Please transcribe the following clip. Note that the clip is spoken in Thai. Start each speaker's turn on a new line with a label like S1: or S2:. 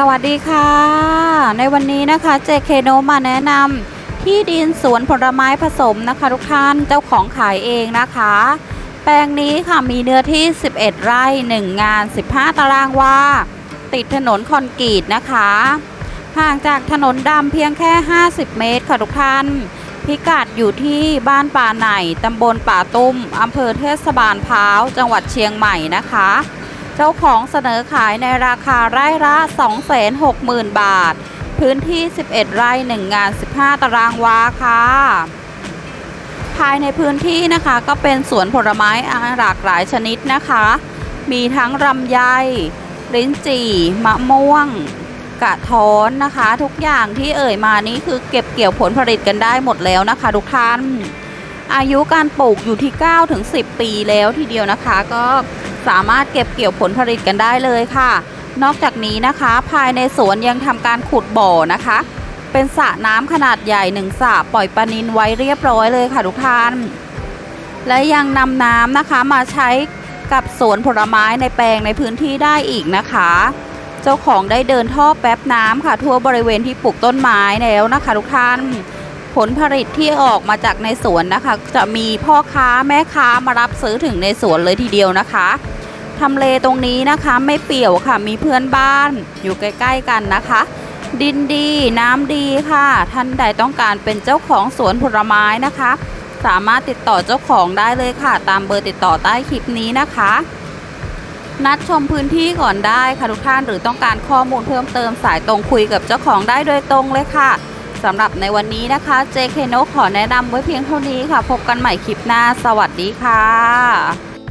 S1: สวัสดีค่ะ ในวันนี้นะคะเจเคโนมาแนะนำที่ดินสวนผลไม้ผสมนะคะทุกท่านเจ้าของขายเองนะคะ แปลงนี้ค่ะมีเนื้อที่ 11 ไร่ 1 งาน 15 ตารางวาติดถนนคอนกรีตนะคะ ห่างจากถนนดำเพียงแค่ 50 เมตรค่ะทุกท่าน พิกัดอยู่ที่บ้านป่าไหนตำบลป่าตุ้มอำเภอเทศบาลพร้าว จังหวัดเชียงใหม่นะคะ เจ้าของเสนอขายในราคาไร่ละ 260,000 บาท พื้นที่ 11 ไร่ 1 งาน 15 ตารางวาค่ะ ภายในพื้นที่นะคะก็เป็นสวนผลไม้หลากหลายชนิดนะคะ มีทั้งลำไย ลิ้นจี่ มะม่วง กระท้อนนะคะ ทุกอย่างที่เอ่ยมานี้คือเก็บเกี่ยวผลผลิตกันได้หมดแล้วนะคะทุกท่าน อายุการปลูกอยู่ที่ 9-10 ปีแล้วทีเดียวนะคะก็ สามารถเก็บเกี่ยวผลผลิตกันได้เลยค่ะ นอกจากนี้นะคะ ภายในสวนยังทำการขุดบ่อนะคะ เป็นสระน้ำขนาดใหญ่หนึ่งสระปล่อยปลานินไว้เรียบร้อยเลยค่ะทุกท่าน และยังนำน้ำนะคะมาใช้กับสวนผลไม้ในแปลงในพื้นที่ได้อีกนะคะ เจ้าของได้เดินท่อแป๊บน้ำค่ะ ทั่วบริเวณที่ปลูกต้นไม้แล้วนะคะทุกท่าน ผลผลิตที่ออกมาจากในสวนนะคะ จะมีพ่อค้าแม่ค้ามารับซื้อถึงในสวนเลยทีเดียวนะคะทำเลตรงนี้นะคะไม่เปี่ยวค่ะ มีเพื่อนบ้านอยู่ใกล้ ๆ กันนะคะ ดินดีน้ำดีค่ะ ท่านใดต้องการเป็นเจ้าของสวนผลไม้นะคะ สามารถติดต่อเจ้าของได้เลยค่ะ ตามเบอร์ติดต่อใต้คลิปนี้นะคะ นัดชมพื้นที่ก่อนได้ค่ะทุกท่านหรือต้องการข้อมูลเพิ่มเติมสายตรงคุยกับเจ้าของได้โดยตรงเลยค่ะ สำหรับในวันนี้นะคะ JK n o ขอแนะนำไว้เพียงเท่านี้ค่ะ พบกันใหม่คลิปหน้า สวัสดีค่ะ